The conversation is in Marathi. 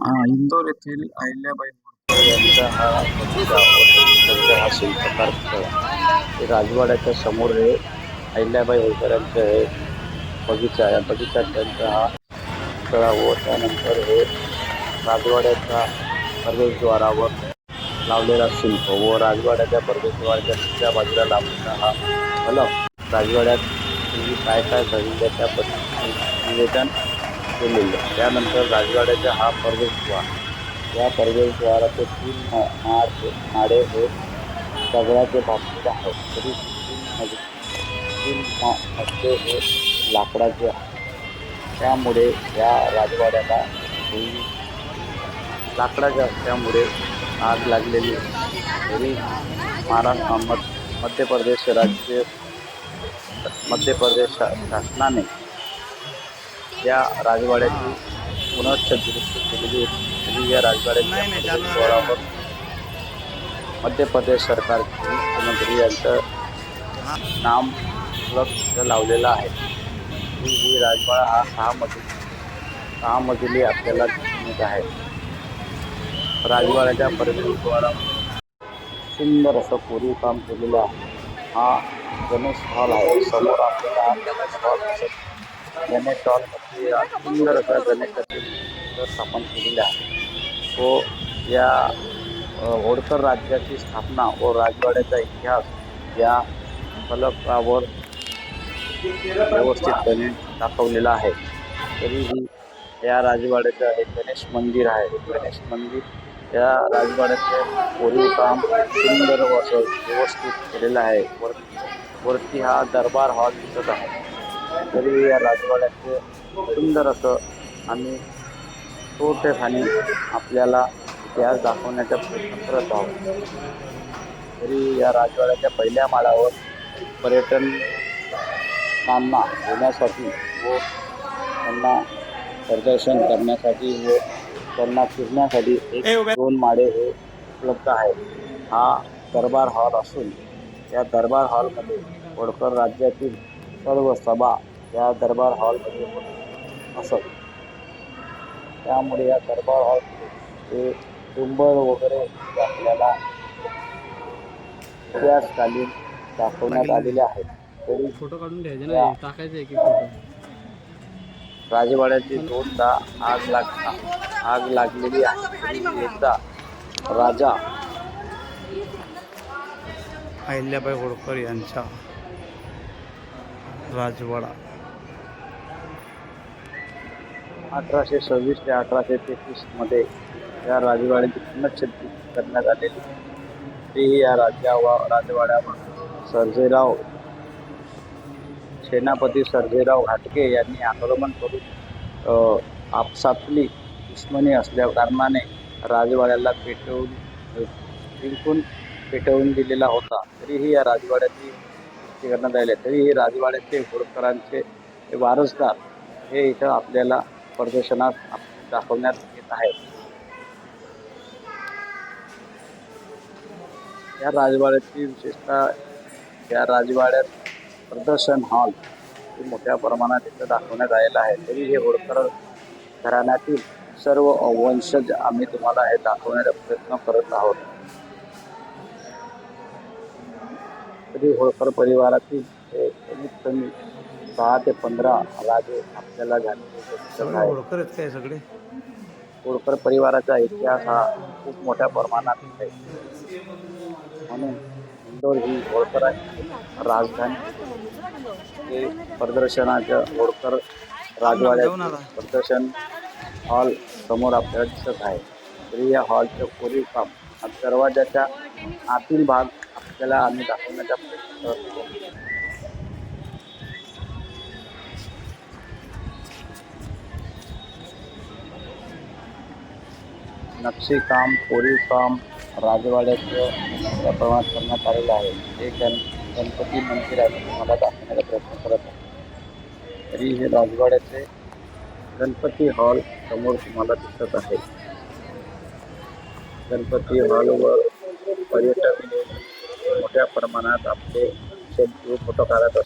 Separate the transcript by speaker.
Speaker 1: हा, इंदोर येथील अहिल्याबाई
Speaker 2: यांचा हा बगीचा त्यांचा हा शिल्पकार स्थळ राजवाड्याच्या समोर हे अहिल्याबाई होळकरांचं हे बगीचा या बगीचात त्यांचा हा स्थळा व त्यानंतर हे राजवाड्याच्या प्रवेशद्वारावर लावलेला शिल्प व राजवाड्याच्या प्रवेशद्वाराच्या दुसऱ्या बाजूला लावलेला हा फलक राजवाड्यात काय काय घडले त्या निवेदन केलेलं त्यानंतर राजवाड्याचा हा प्रवेशद्वार. या प्रवेशद्वाराचे तीन मार्च माड माडे हे दगडाचे बांधलेले आहेत. तरी तीन मध्ये तीन मजले हे लाकडाचे आहेत त्यामुळे या राजवाड्याला लाकडाच्या असल्यामुळे आग लागलेली तरी महाराष्ट्र मध्य प्रदेश राज्य मध्य प्रदेश शासनाने या राजवाड्याची पुनश्च दुरुस्ती केलेली होती या राजवाड्याच्या मध्य प्रदेश सरकारचे मुख्यमंत्री यांचं नाम फलक लावलेलं आहे. ही ही राजवाडा हा सहा मजली सहा मजली आपल्याला दिसून येत आहे. राजवाड्याच्या प्रवेशद्वारा सुंदर असं कोरीव काम केलेलं आहे. हा गणेश हॉल आहे. समोर आपल्याला गणेश हॉल दिसत गणेश हॉलमध्ये सुंदर असा गणेश स्थापन केलेला आहे. तो या होडकर राज्याची स्थापना व राजवाड्याचा इतिहास या फलकावर व्यवस्थितपणे दाखवलेला आहे. तरीही या राजवाड्याचं एक गणेश मंदिर आहे. गणेश मंदिर या राजवाड्याचं कोरीव काम सुंदर व असं व्यवस्थित केलेलं आहे. वर वरती हा दरबार हॉल दिसत आहे. तरी या राजवाड्याचे सुंदर असं आम्ही छोटेखानी आपल्याला इतिहास दाखवण्याचा प्रयत्न करत आहोत. तरी या राजवाड्याच्या पहिल्या माळावर पर्यटनांना येण्यासाठी व त्यांना प्रदर्शन करण्यासाठी व त्यांना फिरण्यासाठी एक दोन माळे हे उपलब्ध आहेत. हा दरबार हॉल असून या दरबार हॉलमध्ये होळकर राज्यातील सर्व सभा या दरबार हॉलमध्ये होत असत. त्यामुळे या दरबार हॉल हे कुंभळ वगैरे आपल्याला इतिहासकालीन दाखवण्यात आलेले आहेत. तरी
Speaker 3: फोटो काढून. ना टाकायचे फोटो.
Speaker 2: राजवाड्याची दोनदा आग लाग आग लागलेली आहे. एकदा राजा
Speaker 1: अहिल्याबाई होळकर यांचा राजवाडा.
Speaker 2: अठराशे सव्वीस ते अठराशे तेहतीसमध्ये या राजवाड्याची पुनच्छेदी करण्यात आलेली. तरीही या राज्या राजवाड्यावर सर्जेराव सेनापती सर्जेराव घाटके यांनी आक्रमण करून आपसातली दुश्मनी असल्या कारणाने राजवाड्याला पेटवून जिंकून पेटवून दिलेला होता. तरीही या राजवाड्याची दुरुस्ती करण्यात तरी हे तरीही राजवाड्याचे होळकरांचे वारसदार हे इथं आपल्याला प्रदर्शनात दाखवण्यात येत आहेत. या राजवाड्याची विशेषतः या राजवाड्यात प्रदर्शन हॉल हे मोठ्या प्रमाणात इथं दाखवण्यात आलेलं आहे. तरी हे होळकर घराण्यातील सर्व वंशज आम्ही तुम्हाला हे दाखवण्याचा प्रयत्न करत आहोत. तरी होळकर परिवारातील कमीत कमी दहा ते पंधरा राजे आपल्याला झालेले दिसत आहेत
Speaker 1: होळकर आहेत काय सगळे?
Speaker 2: होळकर परिवाराचा इतिहास हा खूप मोठ्या प्रमाणात आहे. म्हणून इंदोर ही होळकरांची राजधानी. हे प्रदर्शनाचं होळकर राजवाड्याचे प्रदर्शन हॉल समोर आपल्याला दिसत आहे. तरी या हॉलचं कोरीव काम दरवाजाच्या आतील भाग आपल्याला आम्ही दाखवण्याचा प्रयत्न करतो नक्षीकाम कोरीव काम, राजवाड्याचं मोठ्या करण्यात आलेलं आहे. हे गण, गणपती मंदिर आहे तुम्हाला दाखवण्याचा प्रयत्न करत आहे. तरी हे राजवाड्याचे गणपती हॉल समोर तुम्हाला दिसत आहे. गणपती हॉलवर पर्यटक मोठ्या प्रमाणात आपले सेल्फी फोटो काढत असतात.